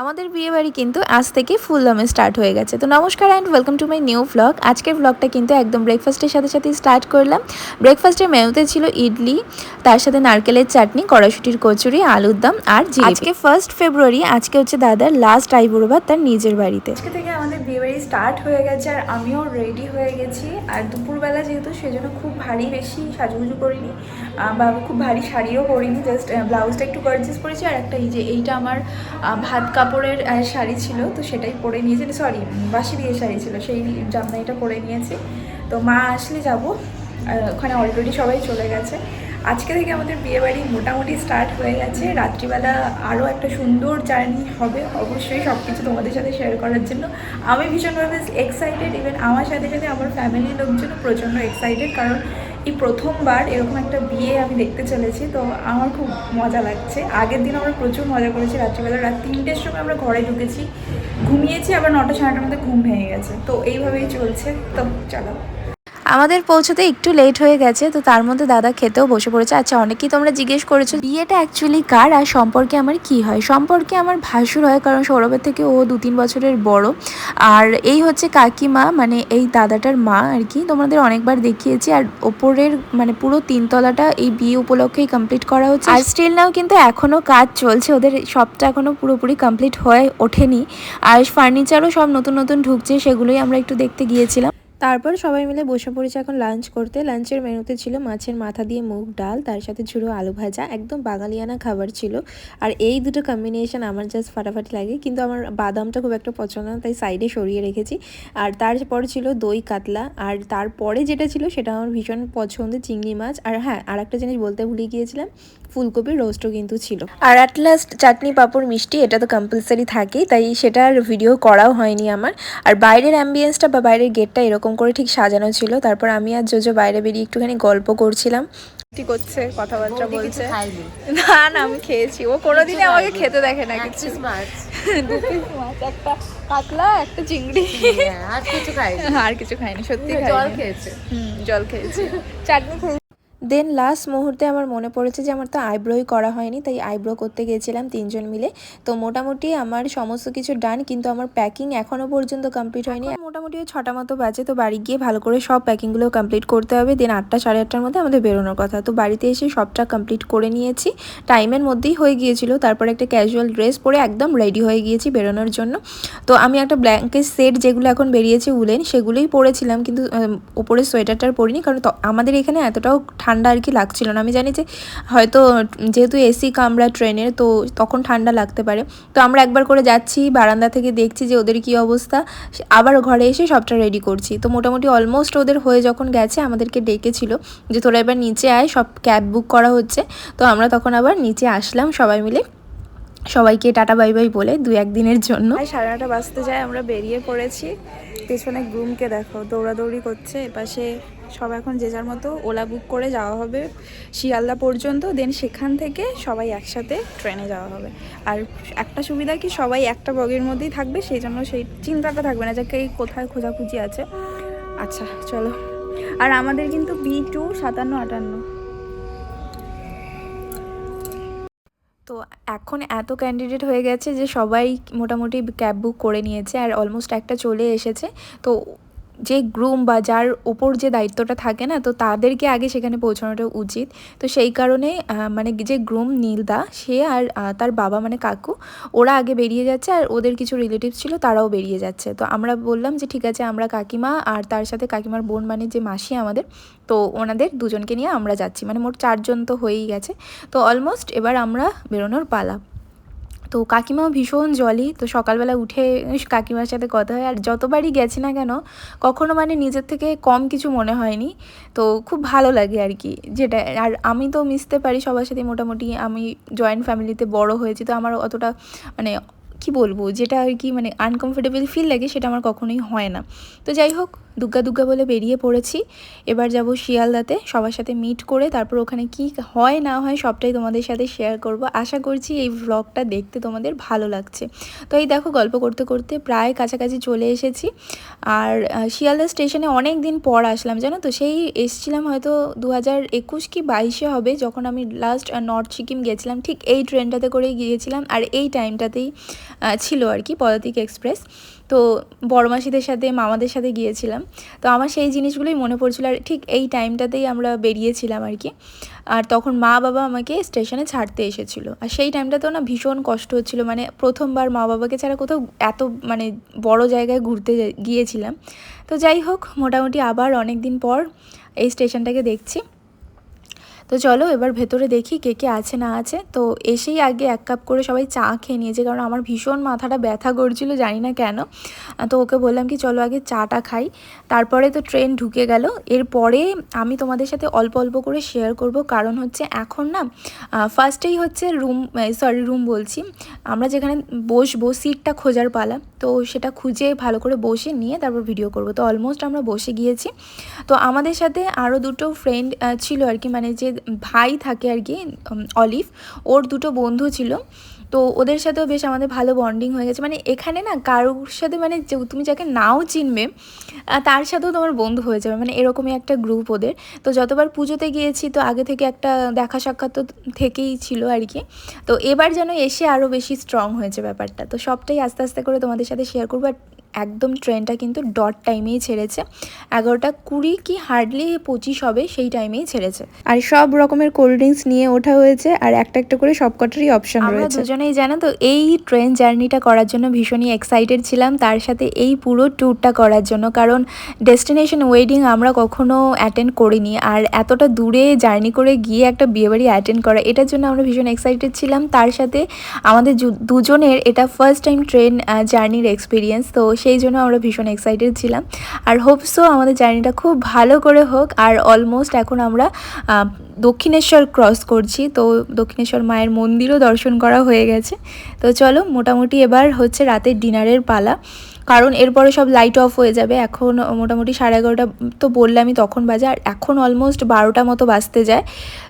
আমাদের বিয়ে বাড়ি কিন্তু আজ থেকে ফুল দমে স্টার্ট হয়ে গেছে। তো নমস্কার and welcome to my new vlog আজকের ভ্লগটা কিন্তু একদম ব্রেকফাস্টের সাথে সাথে স্টার্ট করলাম। ব্রেকফাস্টের মেনুতে ছিল ইডলি তার সাথে নারকেলের চাটনি কড়াশুটির কচুরি আলুর দম আর আজকে ফার্স্ট ফেব্রুয়ারি আজকে হচ্ছে দাদার লাস্ট আইবুড়ো ভাত তার নিজের বাড়িতে। আজকে থেকে আমাদের বিয়ে বাড়ি স্টার্ট হয়ে গেছে আর আমিও রেডি হয়ে গেছি। আর দুপুরবেলা যেহেতু সেজন্য খুব ভারী বেশি সাজুগুজু করিনি বা খুব ভারী শাড়িও পরিনি জাস্ট ব্লাউজটা একটু গর্জেস পরেছি আর একটা এই যে এইটা আমার ভাত ভাত কাপড়ের শাড়ি ছিল, তো সেটাই পরে নিয়েছি সরি বাসি দিয়ে শাড়ি ছিল, সেই জামদানিটা পরে নিয়েছি। তো মা আসলে যাব ওখানে অলরেডি সবাই চলে গেছে। আজকে থেকে আমাদের বিয়েবাড়ি মোটামুটি স্টার্ট হয়ে গেছে। রাত্রিবেলা আরও একটা সুন্দর জার্নি হবে, অবশ্যই সব কিছু তোমাদের সাথে শেয়ার করার জন্য। আমি ভীষণভাবে এক্সাইটেড ইভেন আমার সাথে সাথে আমার ফ্যামিলির লোকজনও প্রচণ্ড এক্সাইটেড কারণ এই প্রথমবার এরকম একটা বিয়ে আমি দেখতে চলেছি, তো আমার খুব মজা লাগছে। আগের দিন আমরা প্রচুর মজা করেছি, রাত্রিবেলা রাত তিনটের সময় আমরা ঘরে ঢুকেছি, ঘুমিয়েছি, আবার নটা সাড়ে মধ্যে ঘুম ভেঙে গেছে। তো এইভাবেই চলছে, তো চলো। আমাদের পৌঁছতে একটু লেট হয়ে গেছে, তো তার মধ্যে দাদা খেতেও বসে পড়েছে। আচ্ছা অনেকেই তোমরা জিজ্ঞেস করেছ, বিয়েটা অ্যাকচুয়ালি কার আর সম্পর্কে আমার কি হয়? সম্পর্কে আমার ভাসুর হয়, কারণ সৌরভের থেকে ও দু তিন বছরের বড়। আর এই হচ্ছে কাকিমা মানে এই দাদাটার মা আর কি, তোমাদের অনেকবার দেখিয়েছি। আর ওপরের মানে পুরো তিনতলাটা এই বিয়ে উপলক্ষেই কমপ্লিট করা হচ্ছে। আর স্টিল নাও কিন্তু এখনও কাজ চলছে, ওদের সবটা এখনও পুরোপুরি কমপ্লিট হয়ে ওঠেনি। আর ফার্নিচারও সব নতুন নতুন ঢুকছে, সেগুলোই আমরা একটু দেখতে গিয়েছিলাম। তারপর সবাই মিলে বসে পড়েছে এখন লাঞ্চ করতে। লাঞ্চের মেনুতে ছিল মাছের মাথা দিয়ে মুগ ডাল, তার সাথে ঝুড়ো আলু ভাজা, একদম বাঙালিয়ানা খাবার ছিল। আর এই দুটো কম্বিনেশন আমার জাস্ট ফাটাফাটি লাগে, কিন্তু আমার বাদামটা খুব একটা পছন্দ না, তাই সাইডে সরিয়ে রেখেছি। আর তারপর ছিল দই কাতলা, আর তারপরে যেটা ছিল সেটা আমার ভীষণ পছন্দের চিংড়ি মাছ। আর হ্যাঁ আর একটা জিনিস বলতে ভুলে গিয়েছিলাম ফুলকপির রোস্টও কিন্তু ছিল। আর অ্যাট লাস্ট চাটনি পাঁপড় মিষ্টি এটা তো কম্পালসারি থাকেই তাই সেটার ভিডিও করাও হয়নি আমার। আর বাইরের অ্যাম্বিয়েন্সটা বা বাইরের গেটটা এরকম করে ঠিক সাজানো ছিল। তারপর আমি আর জোজো বাইরে বেরিয়ে একটুখানি গল্প করছিলাম। কি করছে? কথাবার্তা বলছে। না না আমি খেয়েছি। ও কোনোদিনই আমাকে খেতে দেখে না কিছু। একটা কাতলা একটা চিংড়ি। হ্যাঁ, আর কিছু খাইনি আর কিছু খাইনি সত্যি জল খেয়েছে। হুম জল খেয়েছি। চাটনি দেন লাস্ট মুহূর্তে আমার মনে পড়েছে যে আমার তো আইব্রোই করা হয়নি, তাই আইব্রো করতে গিয়েছিলাম তিনজন মিলে। তো মোটামুটি আমার সমস্ত কিছু ডান কিন্তু আমার প্যাকিং এখনও পর্যন্ত কমপ্লিট হয়নি। মোটামুটি ছটা মতো বাজে, তো বাড়ি গিয়ে ভালো করে সব প্যাকিংগুলো কমপ্লিট করতে হবে। দেন আটটা সাড়ে আটটার মধ্যে আমাদের বেরোনোর কথা। তো বাড়িতে এসে সবটা কমপ্লিট করে নিয়েছি। টাইমের মধ্যেই হয়ে গিয়েছিল। তারপরে একটা ক্যাজুয়াল ড্রেস পরে একদম রেডি হয়ে গিয়েছি বেরোনোর জন্য। তো আমি একটা ব্ল্যাঙ্কেট সেট যেগুলো এখন বেরিয়েছে উলেন, সেগুলোই পরেছিলাম। কিন্তু ওপরে সোয়েটারটার পরিনি, কারণ আমাদের এখানে এতটাও ঠান্ডা আর কি লাগছিল না। আমি জানি যে হয়তো যেহেতু এসি কামরা ট্রেনের, তো তখন ঠান্ডা লাগতে পারে। তো আমরা একবার করে যাচ্ছি, বারান্দা থেকে দেখছি যে ওদের কি অবস্থা। আবার ঘরে এসে সবটা রেডি করছি। তো মোটামুটি অলমোস্ট ওদের হয়ে যখন গেছে, আমাদেরকে ডেকেছিল যে তোরা এবার নিচে আয়, সব ক্যাব বুক করা হচ্ছে। তো আমরা তখন আবার নিচে আসলাম সবাই মিলে। সবাইকে টাটা বাই বাই বলে দু একদিনের জন্য। সাড়ে নটা বাজতে যায়, আমরা বেরিয়ে পড়েছি। পেছনে গ্রুমকে দেখো, দৌড়াদৌড়ি করছে। এপাশে সব এখন যে যার মতো, ওলা বুক করে যাওয়া হবে শিয়ালদা পর্যন্ত দেন সেখান থেকে সবাই একসাথে ট্রেনে যাওয়া হবে। আর একটা সুবিধা কি, সবাই একটা বগির মধ্যেই থাকবে, সেই জন্য সেই চিন্তাটা থাকবে না যে কে কোথায় খোঁজাখুঁজি আছে। আচ্ছা চলো। আর আমাদের কিন্তু বি টু সাতান্ন আটান্ন। তো এখন এত ক্যান্ডিডেট হয়ে গেছে যে সবাই মোটামুটি ক্যাব বুক করে নিয়েছে আর অলমোস্ট একটা চলে এসেছে। তো যে গ্রুম বা যার ওপর যে দায়িত্বটা থাকে না, তো তাদেরকে আগে সেখানে পৌঁছানোটা উচিত। তো সেই কারণে মানে যে গ্রুম নীলদা, সে আর তার বাবা মানে কাকু, ওরা আগে বেরিয়ে যাচ্ছে আর ওদের কিছু রিলেটিভস ছিল তারাও বেরিয়ে যাচ্ছে। তো আমরা বললাম যে, ঠিক আছে, আমরা কাকিমা আর তার সাথে কাকিমার বোন মানে যে মাসি আমাদের, তো ওনাদের দুজনকে নিয়ে আমরা যাচ্ছি। মানে মোট চারজন তো হয়েই গেছে। তো অলমোস্ট এবার আমরা বেরোনোর পালা। তো কাকিমাও ভীষণ জলি তো সকালবেলা উঠে কাকিমার সাথে কথা হয়। আর যতবারই গেছি না কেন, কখনো মানে নিজের থেকে কম কিছু মনে হয়নি। তো খুব ভালো লাগে আর কি যেটা। আর আমি তো মিশতে পারি সবার সাথে মোটামুটি। আমি জয়েন্ট ফ্যামিলিতে বড় হয়েছি, তো আমার অতটা মানে কি বলব? যেটা আর কি মানে আনকমফোর্টেবল ফিল লাগে সেটা আমার কখনোই হয় না। তো যাই হোক দুগ্গা দুগ্গা বলে বেরিয়ে পড়েছি। এবার যাব শিয়ালদাতে, সবার সাথে মিট করে তারপর ওখানে কি হয়, না হয় সবটাই তোমাদের সাথে শেয়ার করব। আশা করছি এই ভ্লগটা দেখতে তোমাদের ভালো লাগছে। তো এই দেখো গল্প করতে করতে প্রায় কাছাকাছি চলে এসেছি। আর শিয়ালদা স্টেশনে অনেক দিন পর আসলাম, জানো তো? সেই এসছিলাম হয়তো দু হাজার একুশ কি বাইশে হবে, যখন আমি লাস্ট নর্থ সিকিম গেছিলাম। ঠিক এই ট্রেনটাতে করেই গিয়েছিলাম। আর এই টাইমটাতেই ছিল আর কি পদাতিক এক্সপ্রেস তো বড়মাসিদের সাথে, মামাদের সাথে গিয়েছিলাম। তো আমার সেই জিনিসগুলোই মনে পড়ছিল আর ঠিক এই টাইমটাতেই আমরা বেরিয়েছিলাম আর কি। আর তখন মা বাবা আমাকে স্টেশনে ছাড়তে এসেছিল। আর সেই টাইমটাতেও না ভীষণ কষ্ট হচ্ছিল। মানে প্রথমবার মা বাবাকে ছাড়া কোথাও এত মানে বড় জায়গায় ঘুরতে গিয়েছিলাম। তো যাই হোক, মোটামুটি আবার অনেক দিন পর এই স্টেশনটাকে দেখছি। তো চলো এবার ভেতরে দেখি কে কে আছে না আছে। তো এসেই আগে এক কাপ করে সবাই চা খেয়ে নিয়েছে, কারণ আমার ভীষণ মাথাটা ব্যথা করছিল, জানি না কেন। তো ওকে বললাম কি, চলো আগে চাটা খাই। তারপরে তো ট্রেন ঢুকে গেল। এরপরে আমি তোমাদের সাথে অল্প অল্প করে শেয়ার করব, কারণ হচ্ছে এখন না ফার্স্টেই হচ্ছে রুম সরি রুম বলছি। আমরা যেখানে বসবো সিটটা খোঁজার পালা। তো সেটা খুঁজে ভালো করে বসে নিয়ে তারপর ভিডিও করব। তো অলমোস্ট আমরা বসে গিয়েছি। তো আমাদের সাথে আরও দুটো ফ্রেন্ড ছিল আর কি মানে যে ভাই থাকে আর কি অলিভ, ওর দুটো বন্ধু ছিল। তো ওদের সাথেও বেশ আমাদের ভালো বন্ডিং হয়ে গেছে। মানে এখানে না কারোর সাথে মানে তুমি যাকে নাও চিনবে তার সাথেও তোমার বন্ধু হয়ে যাবে। মানে এরকমই একটা গ্রুপ ওদের। তো যতবার পুজোতে গিয়েছি, তো আগে থেকে একটা দেখা সাক্ষাৎ তো থেকেই ছিল আর কি। তো এবার যেন এসে আরও বেশি স্ট্রং হয়েছে ব্যাপারটা। তো সবটাই আস্তে আস্তে করে তোমাদের সাথে শেয়ার করব। আর একদম ট্রেনটা কিন্তু ডট টাইমেই ছেড়েছে। এগারোটা কুড়ি কি হার্ডলি পঁচিশ হবে সেই টাইমেই ছেড়েছে। আর সব রকমের কোল্ড ড্রিঙ্কস নিয়ে ওঠা হয়েছে আর একটা একটা করে সবকটারই অপশন আমরা দুজনেই জানো তো এই ট্রেন জার্নিটা করার জন্য ভীষণই এক্সাইটেড ছিলাম। তার সাথে এই পুরো ট্যুরটা করার জন্য কারণ ডেস্টিনেশন ওয়েডিং আমরা কখনো অ্যাটেন্ড করিনি। আর এতটা দূরে জার্নি করে গিয়ে একটা বিয়েবাড়ি অ্যাটেন্ড করা এটার জন্য আমরা ভীষণ এক্সাইটেড ছিলাম। তার সাথে আমাদের দুজনের এটা ফার্স্ট টাইম ট্রেন জার্নির এক্সপিরিয়েন্স তো সেই জন্য আমরা ভীষণ এক্সাইটেড ছিলাম। আর হোপসো আমাদের জার্নিটা খুব ভালো করে হোক, আর অলমোস্ট এখন আমরা দক্ষিণেশ্বর ক্রস করছি। তো দক্ষিণেশ্বর মায়ের মন্দিরও দর্শন করা হয়ে গেছে। তো চলো, মোটামুটি এবার হচ্ছে রাতের ডিনারের পালা। কারণ এরপরে সব লাইট অফ হয়ে যাবে। এখন মোটামুটি সাড়ে এগারোটা তো বললামই তখন বাজে। আর এখন অলমোস্ট বারোটা মতো বাজতে যায়।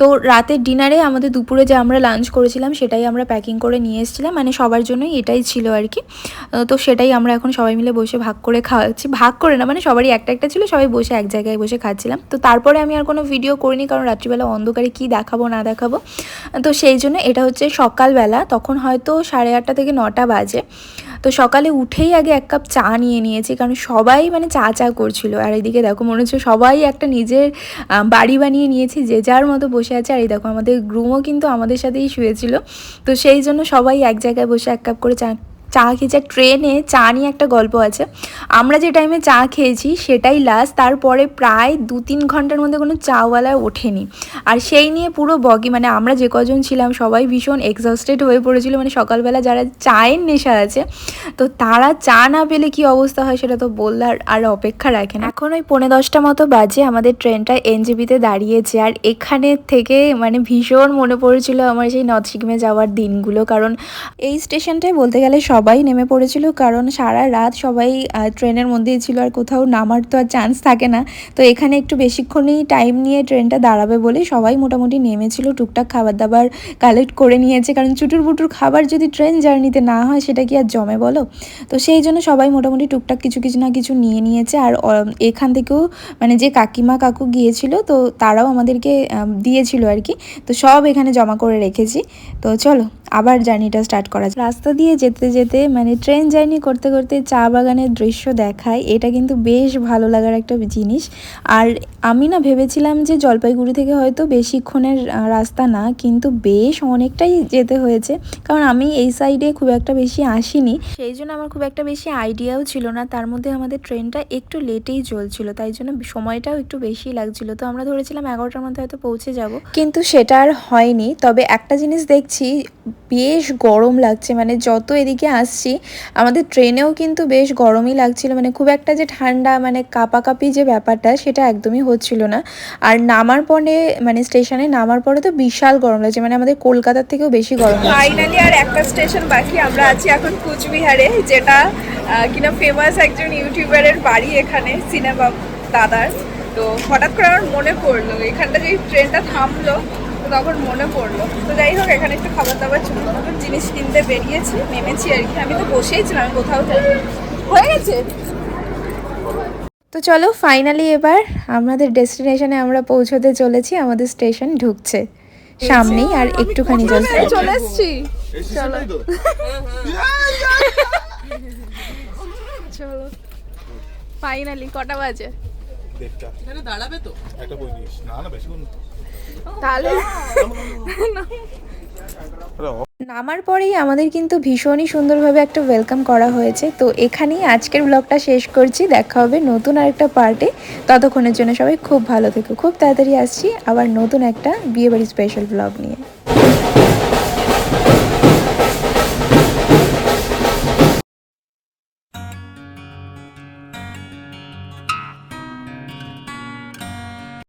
তো রাতের ডিনারে আমাদের দুপুরে যে আমরা লাঞ্চ করেছিলাম, সেটাই আমরা প্যাকিং করে নিয়ে এসেছিলাম। মানে সবার জন্যই এটাই ছিল আর কি। তো সেটাই আমরা এখন সবাই মিলে বসে ভাগ করে খাওয়াচ্ছি ভাগ করে না মানে সবারই একটা একটা ছিল, সবাই বসে এক জায়গায় বসে খাচ্ছিলাম। তো তারপরে আমি আর কোনো ভিডিও করিনি, কারণ রাত্রিবেলা অন্ধকারে কি দেখাবো, না দেখাবো। তো সেই জন্য এটা হচ্ছে সকালবেলা, তখন হয়তো সাড়ে আটটা থেকে নটা বাজে। তো সকালে উঠেই আগে এক কাপ চা নিয়ে নিয়েছি, কারণ সবাই মানে চা চা করছিল। আর এদিকে দেখো, মনে হচ্ছে সবাই একটা নিজের বাড়ি বানিয়ে নিয়েছি, যে যার মতো বসে আছে। আর এই দেখো, আমাদের গ্রুমও কিন্তু আমাদের সাথেই শুয়েছিল। তো সেই জন্য সবাই এক জায়গায় বসে এক কাপ করে চা চা খেয়েছে ট্রেনে চা নিয়ে একটা গল্প আছে। আমরা যে টাইমে চা খেয়েছি, সেটাই লাস্ট তারপরে প্রায় দু তিন ঘণ্টার মধ্যে কোনো চাওয়ালা ওঠেনি। আর সেই নিয়ে পুরো বগি মানে আমরা যে কজন ছিলাম, সবাই ভীষণ এক্সস্টেড হয়ে পড়েছিল। মানে সকালবেলা যারা চায়ের নেশা আছে, তো তারা চা না পেলে কি অবস্থা হয় সেটা তো বললার আর অপেক্ষা রাখে না। এখন ওই পৌনে দশটা মতো বাজে, আমাদের ট্রেনটা এনজিবিতে দাঁড়িয়েছে। আর এখানে থেকে মানে ভীষণ মনে পড়েছিল আমার সেই নর্থ সিকিমে যাওয়ার দিনগুলো। কারণ এই স্টেশনটায় বলতে গেলে সব সবাই নেমে পড়েছিল, কারণ সারা রাত সবাই ট্রেনের মধ্যেই ছিল আর কোথাও নামার তো আর চান্স থাকে না। তো এখানে একটু বেশিক্ষণই টাইম নিয়ে ট্রেনটা দাঁড়াবে বলে সবাই মোটামুটি নেমেছিল, টুকটাক খাবার দাবার কালেক্ট করে নিয়েছে। কারণ চুটুর বুটুর খাবার যদি ট্রেন জার্নিতে না হয়, সেটা কি আর জমে বলো? তো সেই জন্য সবাই মোটামুটি টুকটাক কিছু কিছু না কিছু নিয়ে নিয়েছে। আর এখান থেকেও মানে যে কাকিমা কাকু গিয়েছিল, তো তারাও আমাদেরকে দিয়েছিল আর কি। তো সব এখানে জমা করে রেখেছি। তো চলো, আবার জার্নিটা স্টার্ট করা রাস্তা দিয়ে যেতে যেতে মানে ট্রেন জার্নি করতে করতে চা বাগানের দৃশ্য দেখায় এটা কিন্তু বেশ ভালো লাগার একটা জিনিস। আর আমি না ভেবেছিলাম যে জলপাইগুড়ি থেকে হয়তো বেশিক্ষণের রাস্তা না, কিন্তু বেশ অনেকটাই যেতে হয়েছে। কারণ আমি এই সাইডে খুব একটা বেশি আসিনি। সেই জন্য আমার খুব একটা বেশি আইডিয়াও ছিল না। তার মধ্যে আমাদের ট্রেনটা একটু লেটেই চলছিল, তাই জন্য সময়টাও একটু বেশি লাগছিল। তো আমরা ধরেছিলাম এগারোটার মধ্যে হয়তো পৌঁছে যাব। কিন্তু সেটা আর হয়নি। তবে একটা জিনিস দেখছি, বেশ গরম লাগছে। মানে যত এদিকে আসছি। আমাদের ট্রেনেও কিন্তু বেশ গরমই লাগছিল মানে খুব একটা যে ঠান্ডা মানে কাপাকাপি যে ব্যাপারটা, সেটা একদমই হচ্ছিল না। আর নামার পরে মানে স্টেশনে নামার পরে তো বিশাল গরম লাগছে মানে আমাদের কলকাতার থেকেও বেশি গরম ফাইনালি আর একটা স্টেশন বাকি, আমরা আছি এখন কুচবিহারে, যেটা কিনা ফেমাস একজন ইউটিউবারের বাড়ি এখানে সিনেমা দাদার। তো হঠাৎ করে আমার মনে পড়ল, এখানটা যে ট্রেনটা থামলো তো তখন মনে পড়ল। তো যাই হোক এখানে একটু খাবার দাবার ছোটো মতো জিনিস কিনতে বেরিয়েছি নেমেছি আর কি। আমি তো বসেই ছিলাম আমি কোথাও হয়ে গেছে? তো চলো ফাইনালি এবার আমাদের ডেস্টিনেশনে আমরা পৌঁছতে চলেছি আমাদের স্টেশন ঢুকছে সামনেই আর একটুখানি চলে এসছি। চলো। চলো। ফাইনালি কটা বাজে? দেড়টা। একটা বই দিস না না বেশিক্ষণ তাহলে নামার পরেই আমাদের কিন্তু ভীষণই সুন্দরভাবে একটা ওয়েলকাম করা হয়েছে। তো এখানেই আজকের ব্লগটা শেষ করছি। দেখা হবে নতুন আরেকটা পার্টে ততক্ষণের জন্য সবাই খুব ভালো থেকো। খুব তাড়াতাড়ি আসছি আবার নতুন একটা বিয়েবাড়ি স্পেশাল ব্লগ নিয়ে।